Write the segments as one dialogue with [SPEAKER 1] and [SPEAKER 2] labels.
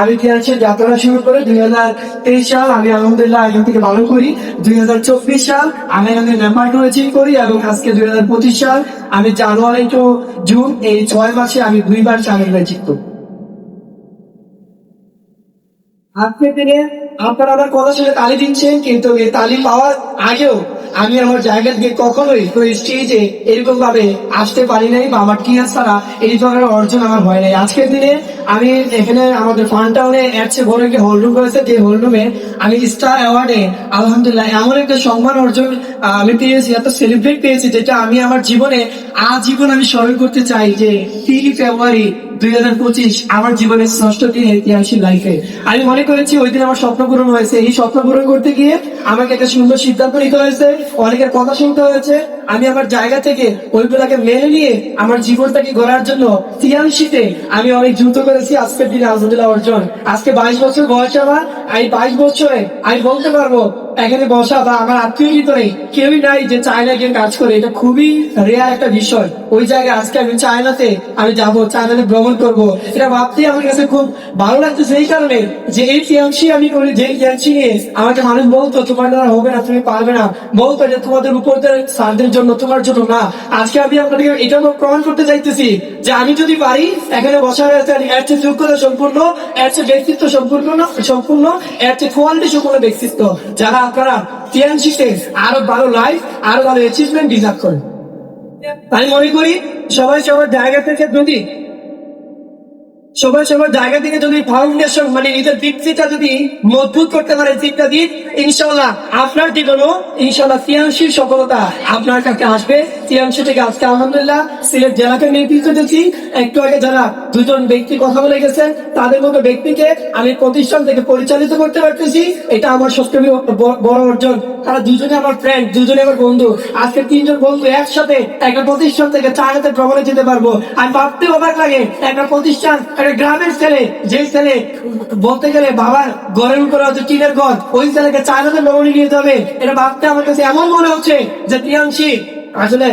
[SPEAKER 1] আমি তিয়াংশির যাত্রা শুরু করে দুই হাজার তেইশ সাল? আমি আলহামদুলিল্লাহ এখান থেকে ভালো করি। দুই হাজার চব্বিশ সাল আমি এখানে নেপাল করেছি করি এবং আজকে দুই হাজার পঁচিশ সাল আমি জানুয়ারি টু জুন এই ছয় মাসে আমি দুইবার চ্যানেল হয়েছি আজকের দিনে আপনারা আমার কথা শুনে তালি দিচ্ছেন, কিন্তু এই তালি পাওয়ার আগেও আমি আমার জায়গা থেকে কখনোই ওই স্টেজে এরকম ভাবে আসতে পারি নাই বা আমার টিয়ার ছাড়া এই ধরনের অর্জন আমার হয় নাই। আজকের দিনে আমি এখানে আমাদের ফান টাউনে এসে বড় একটি হল রুম রয়েছে, যে হল রুমে আমি স্টার অ্যাওয়ার্ডে আলহামদুলিল্লাহ, এমন একটা সম্মান অর্জন আমি পেয়েছি, এত সেলিব্রেট পেয়েছি, যেটা আমি আমার জীবনে, আজীবন আমি স্মরণ করতে চাই যে তিনই ফেব্রুয়ারি দুই হাজার পঁচিশ আমার জীবনের ষষ্ঠ দিন ঐতিহাসিক লাইফে আমি মনে করেছি ওই দিন আমার স্বপ্ন পূরণ হয়েছে। এই স্বপ্ন পূরণ করতে গিয়ে আমাকে একটা সুন্দর সিদ্ধান্ত নিতে হয়েছে, অনেকের কথা শুনতে হয়েছে। আমি আমার জায়গা থেকে ওইগুলাকে মেনে নিয়ে আমার জীবনটাকে গড়ার জন্য তিয়াংশিতে আমি অনেক দ্রুত করেছি আজকের দিনে, আলহামদুলিল্লাহ, অর্জন। আজকে বাইশ বছর বয়স আমার এই বাইশ বছরে, আমি বলতে পারব, এখানে বসা বা আমার আত্মীয় ভিতরে কেউই নাই যে চায়না গিয়ে কাজ করে। এটা খুবই রেয়ার একটা বিষয়। ওই জায়গায় আজকে আমি চায়নাতে, আমি যাব, চায়নাতে ভ্রমণ করব। এটা ভাবতে আমার কাছে খুব ভালো লাগতেছে এই কারণে যে এই তিয়াংশি আমি করি যে তিয়াংশি নিয়ে আমাকে মানুষ বলতো, তোমার দ্বারা হবে না, তুমি পারবে না। বলতো যে তোমাদের উপর সারদের জন্য, তোমার জন্য না। আজকে আমি আপনাদেরকে এটা প্রমাণ করতে চাইতেছি যে আমি যদি পারি, এখানে বসার এর চেয়ে যোগ্যতা সম্পূর্ণ, এর চেয়ে ব্যক্তিত্ব সম্পূর্ণ সম্পূর্ণ, এর চেয়ে কোয়ালিটি সম্পূর্ণ ব্যক্তিত্ব। যারা আপনারা টিএনসিতে আরও ভালো লাইফ আরও ভালো অ্যাচিভমেন্ট ডিজার্ভ করেন আমি মনে করি, সবাই সবার জায়গা থেকে যদি সবাই সবার জায়গা থেকে যদি ফাউন্ডেশন মানে নিজের ভিত্তিটা যদি মজবুত করতে পারে চিন্তা দিক ইনশাল্লাহ আপনার জীবনও ইনশাল্লাহ তিয়াংশির সফলতা আপনার কাছে আসবে। তিয়াংশি থেকে আজকে আলহামদুলিল্লাহ সিলেট জেলাকে নেতৃত্ব দিচ্ছি একটু আগে যারা দুজন ব্যক্তি কথা বলে গেছেন তাদের মতো ব্যক্তিকে আমি প্রতিষ্ঠান থেকে পরিচালিত করতে পারতেছি। এটা আমার সবচেয়ে বড় অর্জন। তারা দুজনে আমার ফ্রেন্ড দুজনে আমার বন্ধু। আজকে তিনজন বন্ধু একসাথে একটা প্রতিষ্ঠান থেকে চার হাতে ভ্রমণে যেতে পারব। আমি ভাবতে অবাক লাগে, একটা প্রতিষ্ঠান একটা গ্রামের ছেলে, যে ছেলে, বলতে গেলে বাবার ঘরের উপরে হচ্ছে টিনের ঘর ওই ছেলেকে চায়নাতে ভ্রমণে নিয়ে যাবে এটা ভাবতে আমার কাছে এমন মনে হচ্ছে যে প্রিয়াংশী, আসলে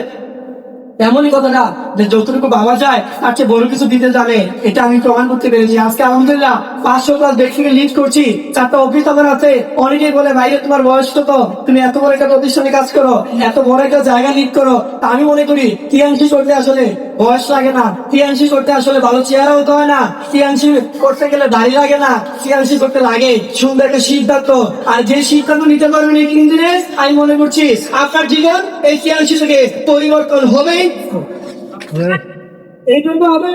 [SPEAKER 1] এমনই কথাটা যে যতটুকু বাবা যায় তার চেয়ে বড় কিছু দিতে যাবে এটা আমি প্রমাণ করতে পেরেছি। আজকে আলহামদুলিল্লাহ পাঁচশো ক্লাস ব্যক্তিকে লিড করছি। চারটা অফিস আমার আছে অনেকেই বলে, ভাইরে, তোমার বয়স কত? তুমি এত বড় একটা প্রতিষ্ঠানে কাজ করো, এত বড় একটা জায়গা লিড করো। তা আমি মনে করি টিএনসি করতে আসলে বয়স লাগে না। টিএনসি করতে আসলে ভালো চেহারা হতে হয় না। টিএনসি করতে গেলে দাড়ি লাগে না। টিএনসি করতে লাগে সুন্দর একটা সিদ্ধান্ত। আর যে সিদ্ধান্ত নিতে পারবেন এই তিন দিনে আমি মনে করছি আপনার জীবন এই টিএনসি থেকে পরিবর্তন হবেই। এই জন্য হবে,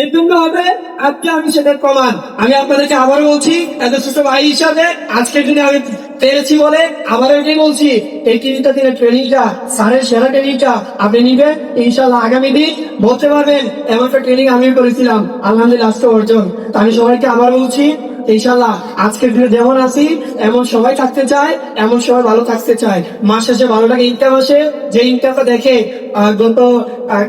[SPEAKER 1] এই জন্য হবে, আজকে আমি সেটার প্রমাণ। আমি আপনাদেরকে আবারও বলছি এত ছোট ভাই হিসাবে আজকের দিনে আমি পেরেছি বলে আবার এটাই বলছি, এই তিনটা দিনের ট্রেনিংটা স্যারের সেরা ট্রেনিংটা আপনি নিবেন ইনশাল্লাহ আগামী দিন বলতে পারবেন, এমন একটা ট্রেনিং আমিও করেছিলাম, আলহামদুলিল্লাহ আজকে অর্জন। আমি সবাইকে আবার বলছি ইনশাল্লাহ আজকের দিনে যেমন আছি, এমন সবাই থাকতে চায়, এমন সবাই ভালো থাকতে চায়। মাস শেষে ভালো টাকা ইনকাম আসে যে ইনকামটা দেখে গত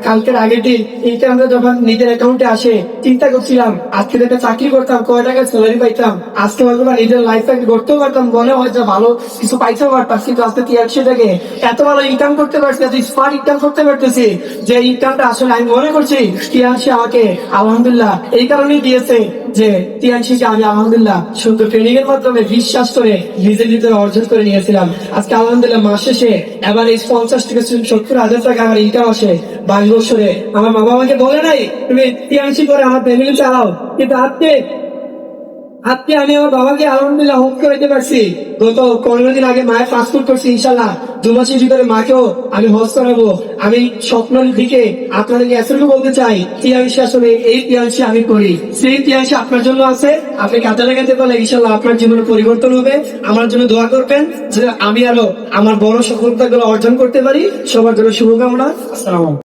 [SPEAKER 1] কালকের আগের ইনকামটা যখন নিজের অ্যাকাউন্টে আসে, চিন্তা করছিলাম, আজকে একটা চাকরি করতাম, কয় টাকা স্যালারি পাইতাম, আজকে হয়তো বা নিজের লাইফটাকে করতেও পারতাম, মনে হয় যে ভালো কিছু পাইতেও পারতাম কিন্তু আজকে তিয়ারশি থেকে এত ভালো ইনকাম করতে পারছি, এত স্মার্ট ইনকাম করতে পারতেছি, যে ইনকামটা আসলে আমি মনে করছি তিয়ারশি আমাকে, আলহামদুলিল্লাহ, এই কারণেই দিয়েছে। যে তিয়াংশিকে আমি আলহামদুলিল্লাহ সুন্দর ট্রেনিং এর মাধ্যমে বিশ্বাস করে, নিজের ভিতরে অর্জন করে নিয়েছিলাম। আজকে আলহামদুলিল্লাহ মাস শেষে এবার এই পঞ্চাশ থেকে সত্তর হাজার টাকা আমার ইনকাম আসে বাইশ বছরে। আমার বাবা আমাকে বলে নাই, তুমি তিয়াংশি করে আমার ফ্যামিলি চালাও। কিন্তু আজকে আজকে আমি আমার বাবাকে আলহামদুলিল্লাহ হোক করে দিতে পারছি। গত পনেরো দিন আগে মায়ের পাসপোর্ট করছি, ইনশাল্লাহ। দু মাসের ভিতরে মাকেও আমি হজ করাবো। আমি স্বপ্নের দিকে আপনাদেরকে এতটুকু বলতে চাই তিয়াংশি আসলে এই তিয়াংশি আমি করি। সেই তিয়াংশি আপনার জন্য আছে। আপনি কাজে লাগাতে পারলে ইনশাল্লাহ আপনার জীবনে পরিবর্তন হবে। আমার জন্য দোয়া করবেন যে আমি আরও আমার বড় সফলতাগুলো অর্জন করতে পারি। সবার জন্য শুভকামনা। আসসালাম